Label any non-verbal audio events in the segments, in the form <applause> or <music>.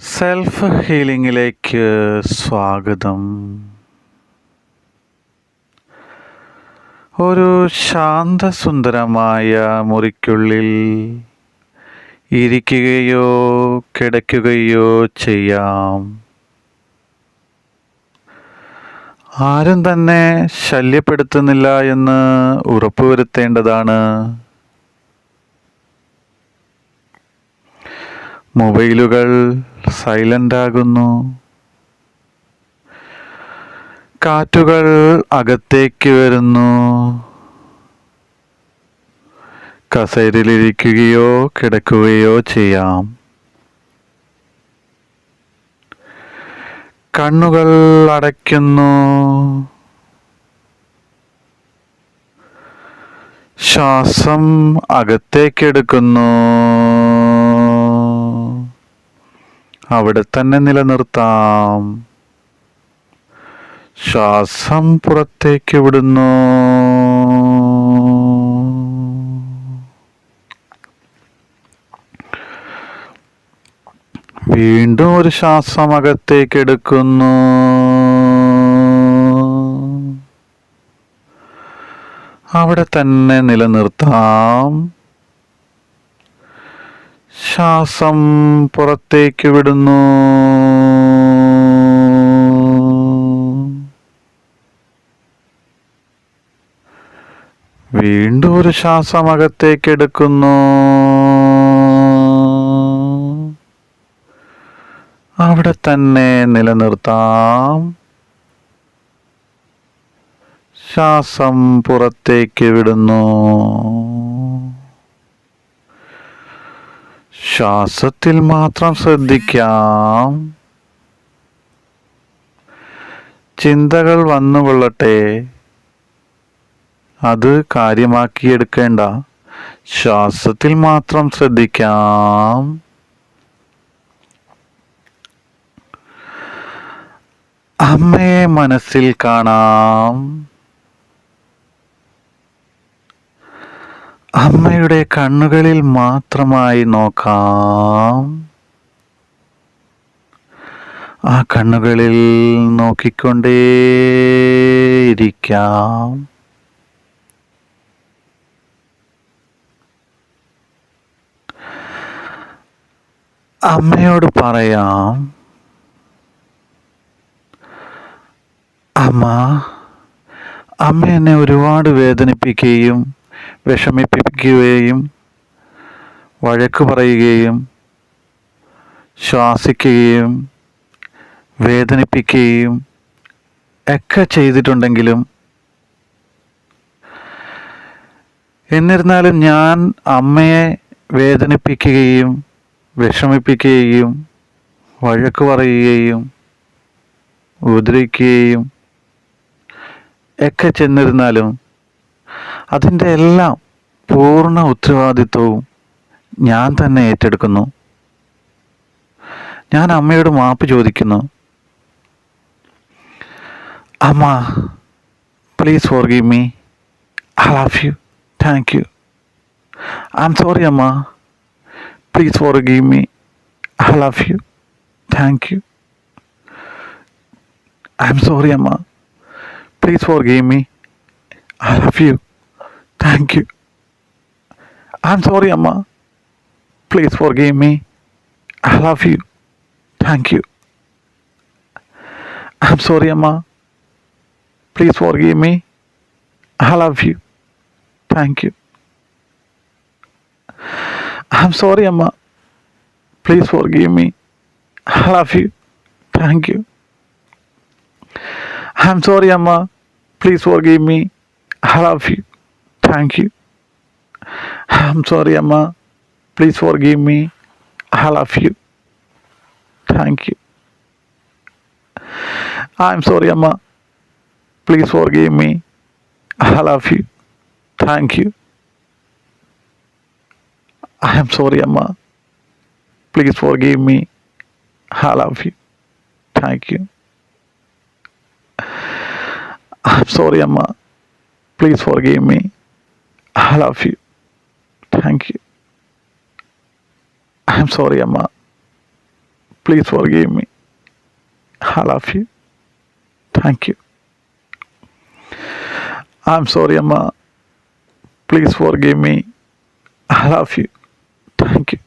Self ഹീലിംഗിലേക്ക് സ്വാഗതം. ഒരു ശാന്തസുന്ദരമായ മുറിക്കുള്ളിൽ ഇരിക്കുകയോ കിടക്കുകയോ ചെയ്യാം. ആരും തന്നെ ശല്യപ്പെടുത്തുന്നില്ല എന്ന് ഉറപ്പുവരുത്തേണ്ടതാണ്. മൊബൈലുകൾ സൈലന്റ് ആകുന്നു കാറ്റുകൾ അകത്തേക്ക് വരുന്നു. കസേരയിലിരിക്കുകയോ കിടക്കുകയോ ചെയ്യാം. കണ്ണുകൾ അടയ്ക്കുന്നു. ശ്വാസം അകത്തേക്കെടുക്കുന്നു. അവിടെ തന്നെ നിലനിർത്താം. ശ്വാസം പുറത്തേക്ക് വിടുന്നു. വീണ്ടും ഒരു ശ്വാസം അകത്തേക്ക് എടുക്കുന്നു. അവിടെ തന്നെ നിലനിർത്താം. ശ്വാസം പുറത്തേക്ക് വിടുന്നു. വീണ്ടും ഒരു ശ്വാസം അകത്തേക്ക് എടുക്കുന്നു. അവിടെ തന്നെ നിലനിർത്താം. ശ്വാസം പുറത്തേക്ക് വിടുന്നു. ശ്വാസത്തിൽ മാത്രം ശ്രദ്ധിക്കാം. ചിന്തകൾ വന്നു വന്നുകൊള്ളട്ടെ അത് കാര്യമാക്കിയെടുക്കേണ്ട. ശ്വാസത്തിൽ മാത്രം ശ്രദ്ധിക്കാം. അമ്മയെ മനസ്സിൽ കാണാം. അമ്മയുടെ കണ്ണുകളിൽ മാത്രമായി നോക്കാം. ആ കണ്ണുകളിൽ നോക്കിക്കൊണ്ടേയിരിക്കാം അമ്മയോട് പറയാം അമ്മ അമ്മ എന്നെ ഒരുപാട് വേദനിപ്പിക്കുകയും വിഷമിപ്പിക്കുകയും വഴക്ക് പറയുകയും ശ്വാസിക്കുകയും വേദനിപ്പിക്കുകയും ഒക്കെ ചെയ്തിട്ടുണ്ടെങ്കിലും എന്നിരുന്നാലും ഞാൻ അമ്മയെ വേദനിപ്പിക്കുകയും വിഷമിപ്പിക്കുകയും വഴക്ക് പറയുകയും ഉപദ്രവിക്കുകയും ഒക്കെ ചെന്നിരുന്നാലും അതിന്റെ എല്ലാം പൂർണ ഉത്തരവാദിത്വവും ഞാൻ തന്നെ ഏറ്റെടുക്കുന്നു. ഞാൻ അമ്മയോട് മാപ്പ് ചോദിക്കുന്നു. അമ്മ please forgive me I love you thank you I'm sorry അമ്മ. Please forgive me I love you thank you I'm sorry അമ്മ. Please forgive me I love you thank you I'm sorry അമ്മ please forgive me I love you thank you I'm sorry അമ്മ please forgive me I love you thank you I'm sorry അമ്മ please forgive me I love you thank you I'm sorry, Amma. Please forgive me. I love you. Thank you. I'm sorry, Amma. Please forgive me. I love you. Thank you. I'm sorry, Amma. Please forgive me. I love you. Thank you. I am sorry, Amma. Please forgive me. I love you. Thank you. I'm sorry, Amma. Please I love you. Thank you. I'm sorry, Amma. Please forgive me. I love you. Thank you. I'm sorry, Amma. Please forgive me. I love you. Thank you.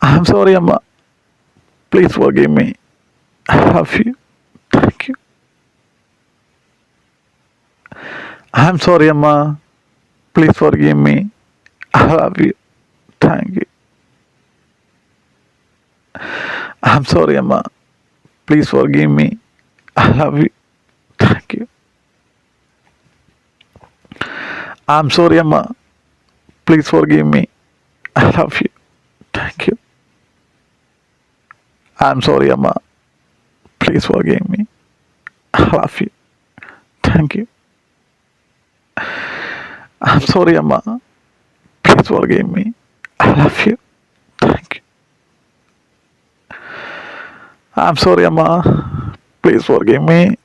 I'm sorry, Amma. Please forgive me. I love you. I'm sorry, Amma. Please forgive me. I love you. Thank you. I'm sorry, Emma. Please forgive me. I love you. Thank you. I'm sorry, Amma. Please forgive me. I love you. Thank you. I'm sorry, Amma. Please forgive me. I I'm sorry, Amma. Please forgive me. I love you. Thank you. I'm sorry, Amma. Please forgive me.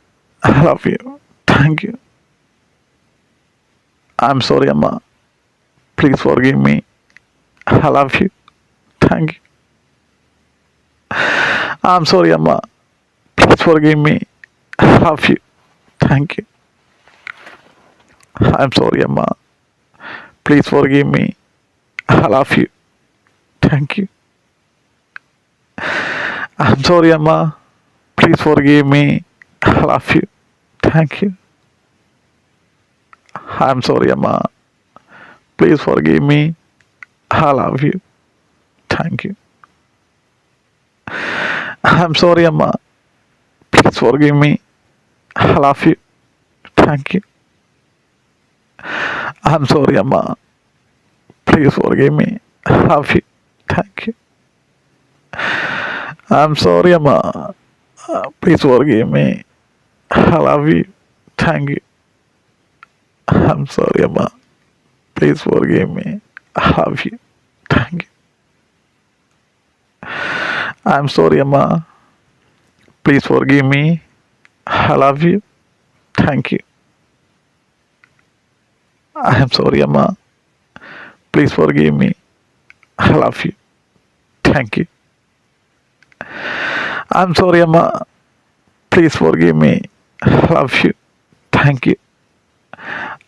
I love you. Thank you. I'm sorry, Amma. Please forgive me. I love you. Thank you. I'm sorry, Amma. Please forgive me. I love you. Thank you. <laughs> I'm sorry, Amma. Please forgive me. I love you. Thank you. I'm sorry, Amma. Please forgive me. I love you. Thank you. I'm sorry, Amma. Please forgive me. I love you. Thank you. I'm sorry, Amma. Please forgive me. I love you. Thank you. Amma. Please forgive me. Love you. Thank you. I'm sorry, Amma. Please forgive me. I love you. Thank you. I'm sorry, Amma. Please forgive me. I love you. Thank you. I'm sorry, Amma. Please forgive me. I love you. Thank you. I'm sorry, forgive me. I love you. Thank you. I'm sorry, Amma. Please forgive me. I love you. Thank you.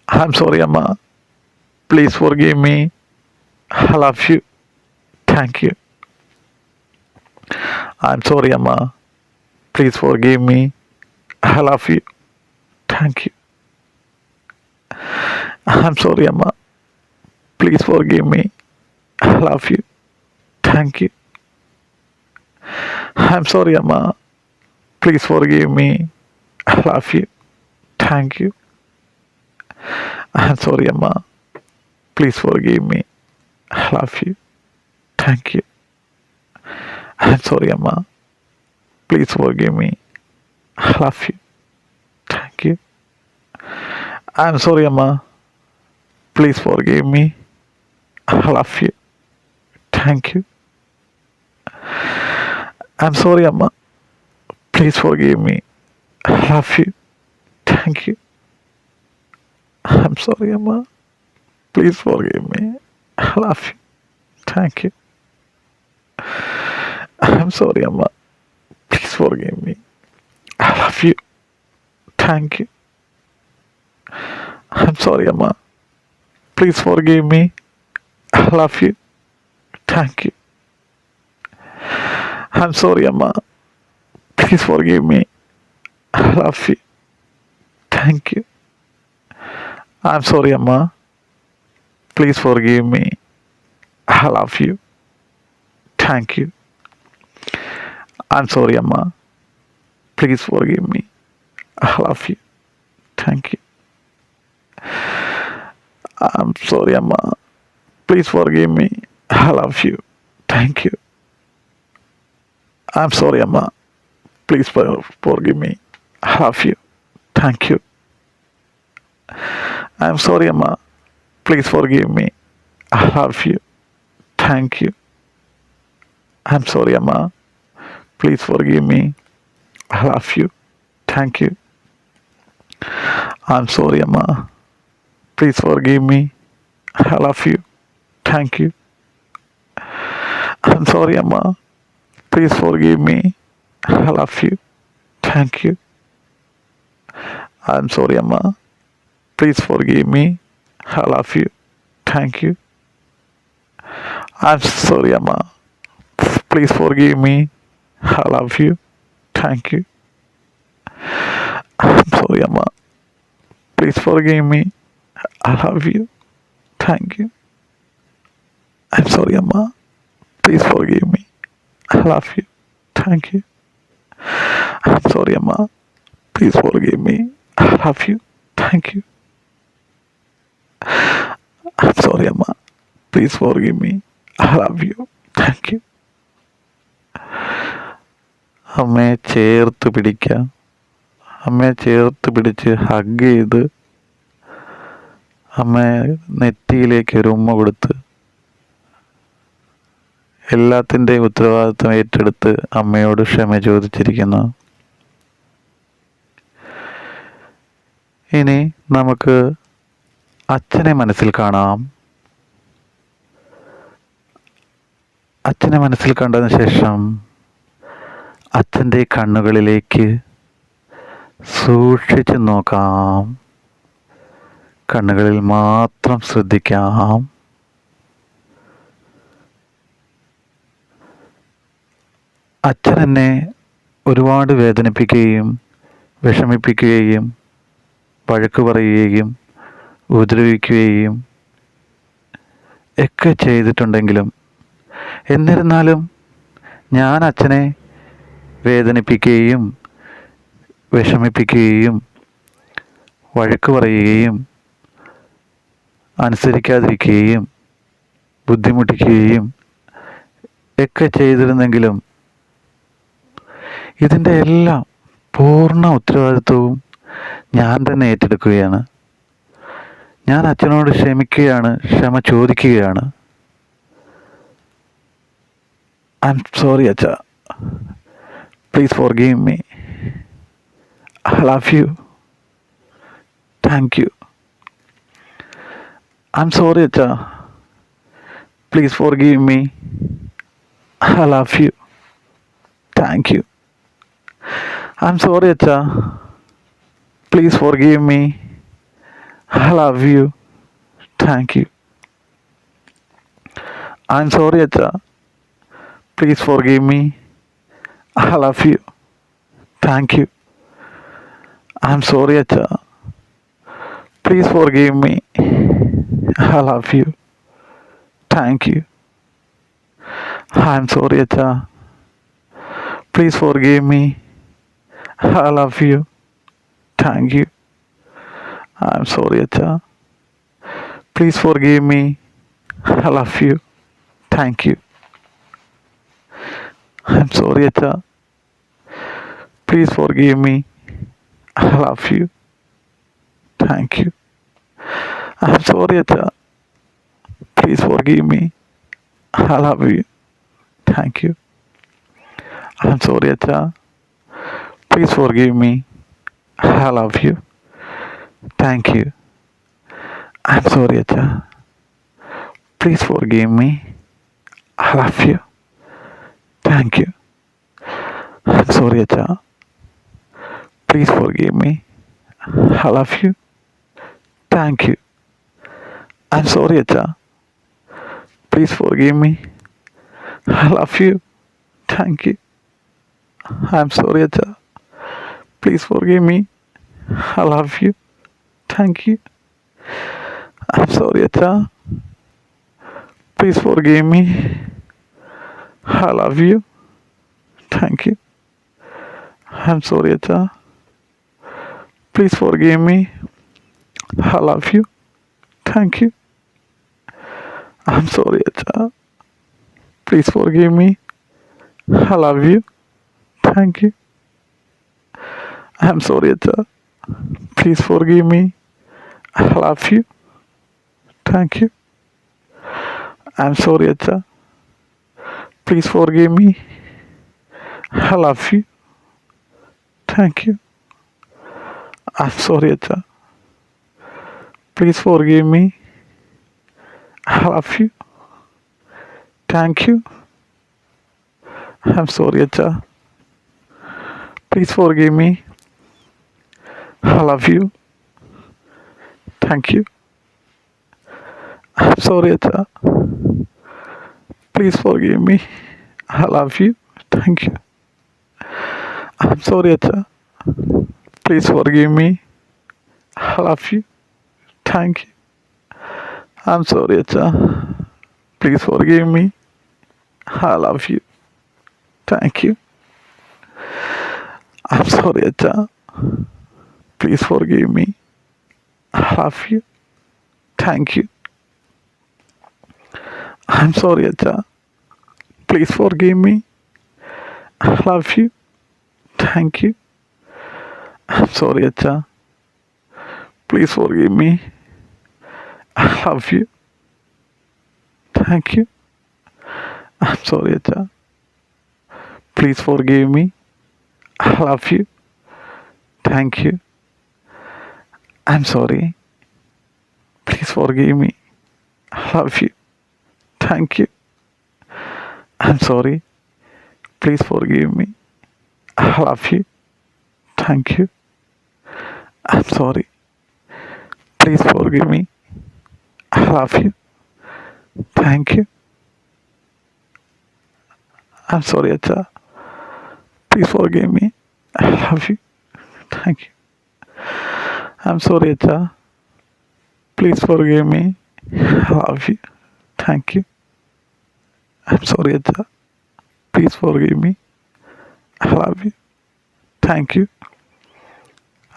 I'm sorry, Amma. Please forgive me. I love you. Thank you. I'm sorry, Amma. Please forgive me. I love you. Thank you. I'm sorry. Please <laughs> I'm sorry, Amma. Please forgive me. I love you. Thank you. I'm sorry, Amma. Please forgive me. I love you. Thank you. I'm sorry, Amma. Please forgive me. I love you. Thank you. I'm sorry, Amma. Please forgive me. I love you. Thank you. I'm sorry, Amma. Please forgive me. I love you. Thank you. I'm sorry, Amma. Please forgive me. I love you. Thank you. I'm sorry, Amma. Please forgive me. I love you. Thank you. I'm sorry, Amma. Please forgive me. I love you. Thank you. I'm sorry, Amma. Please forgive me. I love you. Thank you. I'm sorry, Amma. Please forgive me. I love you. Thank you. I'm sorry, Amma. Please forgive me. I love you. Thank you. I'm sorry, Amma. Please forgive me. I love you. Thank you. I'm sorry, Amma. Please forgive me. I love you. Thank you. I'm sorry, Amma. Please for- forgive me. I love you. Thank you. I'm sorry, Amma. Please forgive me. I love you. Thank you. I'm sorry, Amma. Please forgive me. I love you. Thank you. I'm sorry, Amma. Please forgive me. I love you. Thank you. I'm sorry. Amma. Please forgive me. I love you. Thank you. I'm sorry, Amma. Please forgive me. I love you. Thank you. I'm sorry, Amma. Please forgive me. I love you. Thank you. I'm sorry, Amma. Please forgive me. I love you. Thank you. I'm sorry, Amma. Please forgive me. I love you. Thank you. I'm sorry, Amma. Please forgive me. I love you. Thank you. I'm sorry, Amma. Please forgive me. I love you. Thank you. അമ്മയെ ചേർത്ത് പിടിക്കാം അമ്മയെ ചേർത്ത് പിടിച്ച് hug ചെയ്ത് അമ്മയെ നെറ്റിയിലേക്ക് ഒരു ഉമ്മ കൊടുത്ത് എല്ലാത്തിന്റെയും ഉത്തരവാദിത്വം ഏറ്റെടുത്ത് അമ്മയോട് ക്ഷമ ചോദിച്ചിരിക്കുന്നു. ഇനി നമുക്ക് അച്ഛനെ മനസ്സിൽ കാണാം. അച്ഛനെ മനസ്സിൽ കണ്ടതിന് ശേഷം അച്ഛന്റെ കണ്ണുകളിലേക്ക് സൂക്ഷിച്ചു നോക്കാം. കണ്ണുകളിൽ മാത്രം ശ്രദ്ധിക്കാം. അച്ഛൻ എന്നെ ഒരുപാട് വേദനിപ്പിക്കുകയും വിഷമിപ്പിക്കുകയും വഴക്ക് പറയുകയും ഉപദ്രവിക്കുകയും ഒക്കെ ചെയ്തിട്ടുണ്ടെങ്കിലും എന്നിരുന്നാലും ഞാൻ അച്ഛനെ വേദനിപ്പിക്കുകയും വിഷമിപ്പിക്കുകയും വഴക്ക് പറയുകയും അനുസരിക്കാതിരിക്കുകയും ബുദ്ധിമുട്ടിക്കുകയും ഒക്കെ ചെയ്തിരുന്നെങ്കിലും ഇതിന്റെ എല്ലാം പൂർണ ഉത്തരവാദിത്വവും ഞാൻ തന്നെ ഏറ്റെടുക്കുകയാണ്. ഞാൻ അച്ഛനോട് ക്ഷമിക്കുകയാണ് ക്ഷമ ചോദിക്കുകയാണ്. ഐ എം സോറി അച്ഛ. Please forgive me I love you thank you I M sorry അച്ഛ please forgive me I love you thank you I'm sorry അച്ഛ please forgive me I love you. Thank you. I'm sorry, Acha. Please forgive me. I love you. Thank you. I'm sorry, Acha. Please forgive me. I love you. Thank you. I'm sorry, Acha. Please forgive me. I love you. Thank you. I'm sorry, Acha. Please forgive me. I love you. Thank you. I'm sorry, Acha. Please forgive me. I love you. Thank you. I'm sorry, Acha. Uh, please forgive me. I love you. Thank you. I'm sorry, Acha. Uh, please forgive me. I love you. Thank you. I'm sorry, Acha. Uh, please forgive me. I love you. Thank you. I'm sorry, Acha. Please forgive me. I love you. Thank you. I'm sorry, Acha. Please forgive me. I love you. Thank you. I'm sorry, Acha. Please forgive me. I love you. Thank you. I'm sorry, Acha. Please forgive me. I love you. Thank you. I'm sorry, Acha. Please forgive me. I love you. Thank you. I'm sorry, Acha. Please forgive me. I love you. Thank you. I'm sorry, Acha. Please forgive me. I love you. Thank you. I'm sorry, Acha. Please forgive me. I love you. Thank you. I'm sorry, Acha. Please forgive me. I love you. Thank you. I'm sorry, Acha. Please forgive me. I love you. Thank you. I'm sorry, Acha. Please forgive me. I love you. Thank you. I'm sorry, Acha. Please forgive me. I love you. Thank you. I'm sorry, Acha. Please forgive me. I love you. Thank you. I'm sorry, Acha. Please forgive me. I love you. Thank you. I'm sorry, Acha. Please forgive me. I love you. Thank you. I'm sorry, Acha. Please forgive me. I love you. Thank you. I'm sorry, Acha. Please forgive me. I love you. Thank you. I'm sorry. Please forgive me. I love you. Thank you. I'm sorry. Please forgive me. I love you. Thank you. I'm sorry. Please forgive me. I love you. Thank you. I'm sorry, Acha. Please forgive me. I love you. Thank you. I'm sorry, Acha. Please forgive me. I love you. Thank you. I'm sorry, Acha. Please forgive me. I love you. Thank you.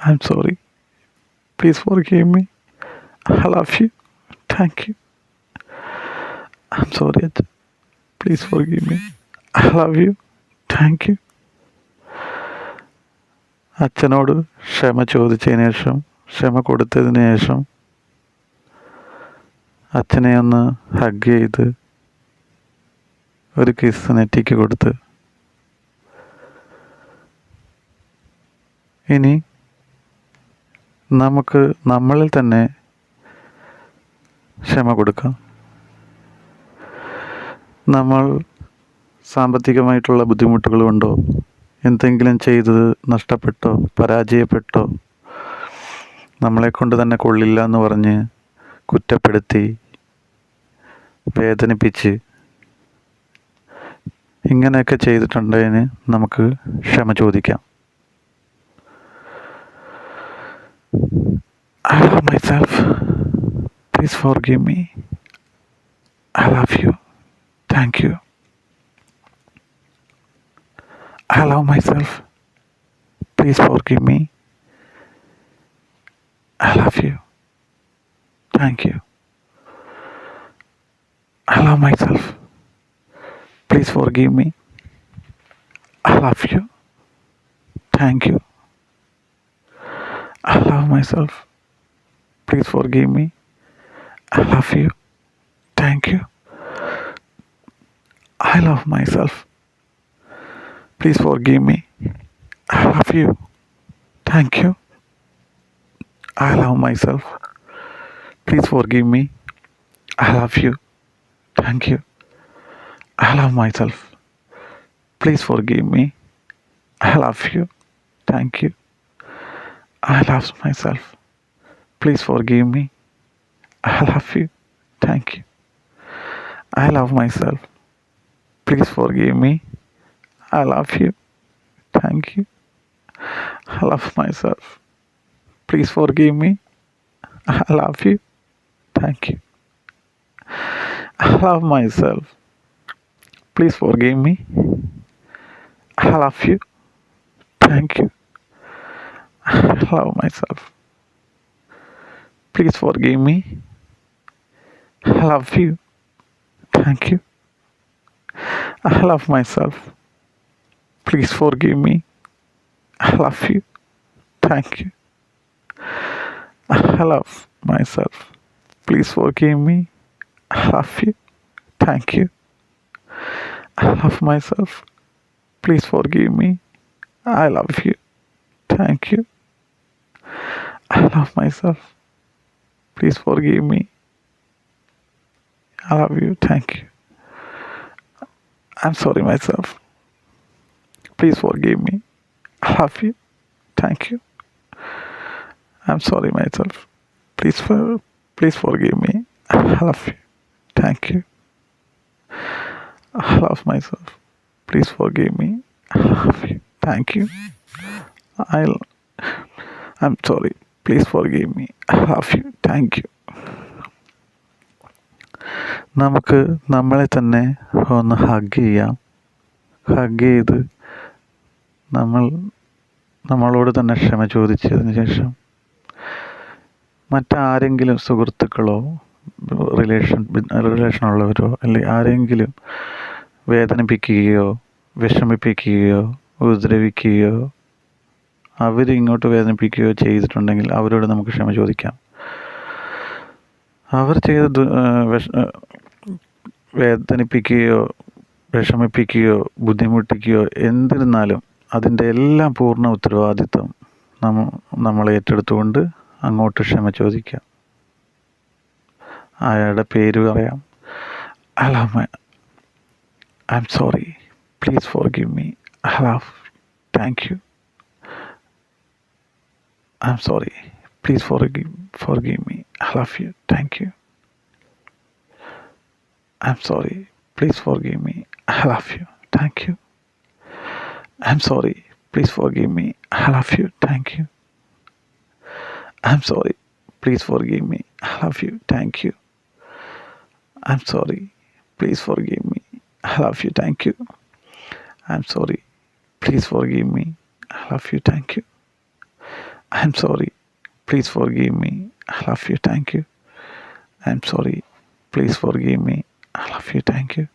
I'm sorry. Please forgive me. I love you. Thank you I'm sorry അച്ഛൻ please forgive me I love you thank you അച്ഛനോട് ക്ഷമ ചോദിച്ചതിന് ശേഷം ക്ഷമ കൊടുത്തതിന് ശേഷം അച്ഛനെ ഒന്ന് ഹഗ് ചെയ്ത് ഒരു കിസ് നെറ്റിക്ക് കൊടുത്ത് ഇനി നമുക്ക് നമ്മളിൽ തന്നെ ക്ഷമ കൊടുക്കാം നമ്മൾ സാമ്പത്തികമായിട്ടുള്ള ബുദ്ധിമുട്ടുകൾ കൊണ്ടോ എന്തെങ്കിലും ചെയ്തത് നഷ്ടപ്പെട്ടോ പരാജയപ്പെട്ടോ നമ്മളെ കൊണ്ട് തന്നെ കൊള്ളില്ല എന്ന് പറഞ്ഞ് കുറ്റപ്പെടുത്തി വേദനിപ്പിച്ച് ഇങ്ങനെയൊക്കെ ചെയ്തിട്ടുണ്ടതിന് നമുക്ക് ക്ഷമ ചോദിക്കാം I love myself. Please forgive me. I love you. Thank you. I love myself. Please forgive me. I love you. Thank you. I love myself. Please forgive me. I love you. Thank you. I love myself. Please forgive me. I love you. Thank you. I love myself. Please forgive me. I love you. Thank you. I love myself. Please forgive me. I love you. Thank you. I love myself. Please forgive me. I love you. Thank you. I love myself. Please forgive me. I love you. Thank you. I love myself. Please forgive me. I love you. Thank you. I love myself. Please forgive me. I love you. Thank you. I love myself. Please forgive me. I love you. Thank you. I love myself. Please forgive me. I love you. Thank you. I love myself. Please forgive me. I love you. Thank you. I love myself. Please forgive me. I love you. Thank you. I love myself. Please forgive me. I love you. Thank you. I love myself. Please forgive me. I love you. Thank you. I'm sorry myself. Please forgive me. I love you. Thank you. I'm sorry myself. Please for please forgive me. I love you. Thank you. I love myself. Please forgive me. I love you. Thank you. I'll I'm sorry. Please forgive me. I love you. Thank you. നമുക്ക് നമ്മളെ തന്നെ ഒന്ന് hug ചെയ്യാം. Hug ചെയ്ത് നമ്മൾ നമ്മളോട് തന്നെ ക്ഷമ ചോദിച്ചതിന് ശേഷം മറ്റാരെങ്കിലും സുഹൃത്തുക്കളോ റിലേഷൻ റിലേഷനുള്ളവരോ അല്ലെങ്കിൽ ആരെങ്കിലും വേദനിപ്പിക്കുകയോ വിഷമിപ്പിക്കുകയോ ഉപദ്രവിക്കുകയോ അവരിങ്ങോട്ട് വേദനിപ്പിക്കുകയോ ചെയ്തിട്ടുണ്ടെങ്കിൽ അവരോട് നമുക്ക് ക്ഷമ ചോദിക്കാം. അവർ ചെയ്ത വേദനിപ്പിക്കുകയോ വിഷമിപ്പിക്കുകയോ ബുദ്ധിമുട്ടിക്കുകയോ എന്തിരുന്നാലും അതിന്റെ എല്ലാം പൂർണ ഉത്തരവാദിത്വം നമ്മ നമ്മൾ ഏറ്റെടുത്തുകൊണ്ട് അങ്ങോട്ട് ക്ഷമ ചോദിക്കാം. അയാളുടെ പേര് പറയാം. അലാമ I'm sorry please forgive me Olaf thank you I'm sorry Please forgive, forgive me. I love you. Thank you. I'm sorry. Please forgive me. I love you. Thank you. I'm sorry. Please forgive me. I love you. Thank you. I'm sorry. Please forgive me. I love you. Thank you. I'm sorry. Please forgive me. I love you. Thank you. I'm sorry. Please forgive me. I love you. Thank you. I'm sorry. Please forgive me. I love you. Thank you. I'm sorry. Please forgive me. I love you. Thank you.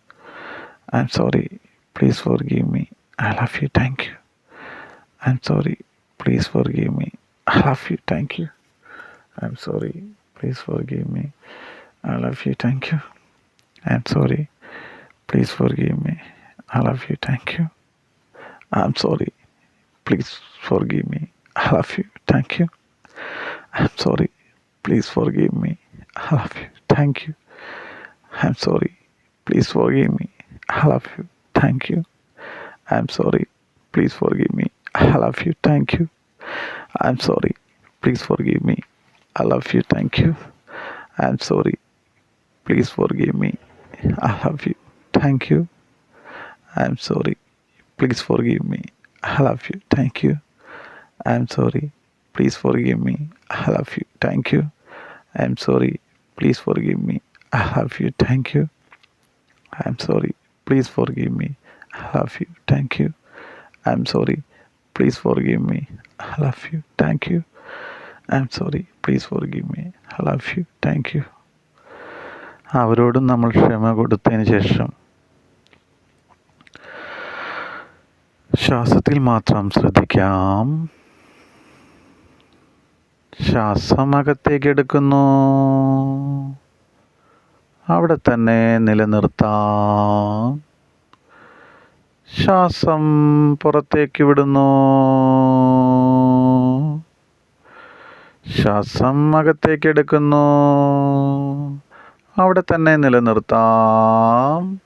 I'm sorry. Please forgive me. I love you. Thank you. I'm sorry. Please forgive me. I love you. Thank you. I'm sorry. Please forgive me. I love you. Thank you. I'm sorry. Please forgive me. I love you. Thank you. I'm sorry. Please forgive me. I love you. Thank you. I'm sorry. Please forgive me. I love you. Thank you. I'm sorry. Please forgive me. I love you. Thank you. I'm sorry. Please forgive me. I love you. Thank you. I'm sorry. Please forgive me. I love you. Thank you. I'm sorry. Please forgive me. I love you. Thank you. I'm sorry. Please forgive me. I love you. Thank you. I'm sorry. Please forgive me I love you thank you I'm sorry please forgive me I love you thank you I'm sorry please forgive me I love you thank you I'm sorry please forgive me I love you thank you I'm sorry please forgive me I love you thank you അവരോടും നമ്മൾ ക്ഷമ കൊടുത്തതിന് ശേഷം ശ്വാസത്തിൽ മാത്രം ശ്രദ്ധിക്കാം. ശ്വാസം അകത്തേക്ക് എടുക്കുന്നു അവിടെ തന്നെ നിലനിർത്താം. ശ്വാസം പുറത്തേക്ക് വിടുന്നു. ശ്വാസം അകത്തേക്ക് എടുക്കുന്നു അവിടെ തന്നെ നിലനിർത്താം.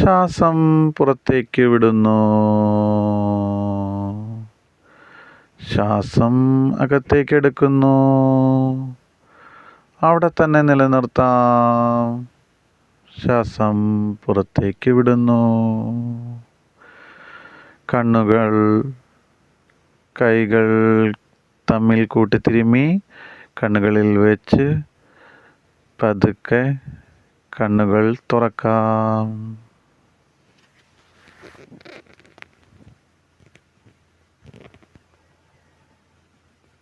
ശ്വാസം പുറത്തേക്ക് വിടുന്നു. ശ്വാസം അകത്തേക്കെടുക്കുന്നു. അവിടെ തന്നെ നിലനിർത്താം. ശ്വാസം പുറത്തേക്ക് വിടുന്നു. കണ്ണുകൾ കൈകൾ തമ്മിൽ കൂട്ടിത്തിരുമ്മി കണ്ണുകളിൽ വെച്ച് പതുക്കെ കണ്ണുകൾ തുറക്കാം.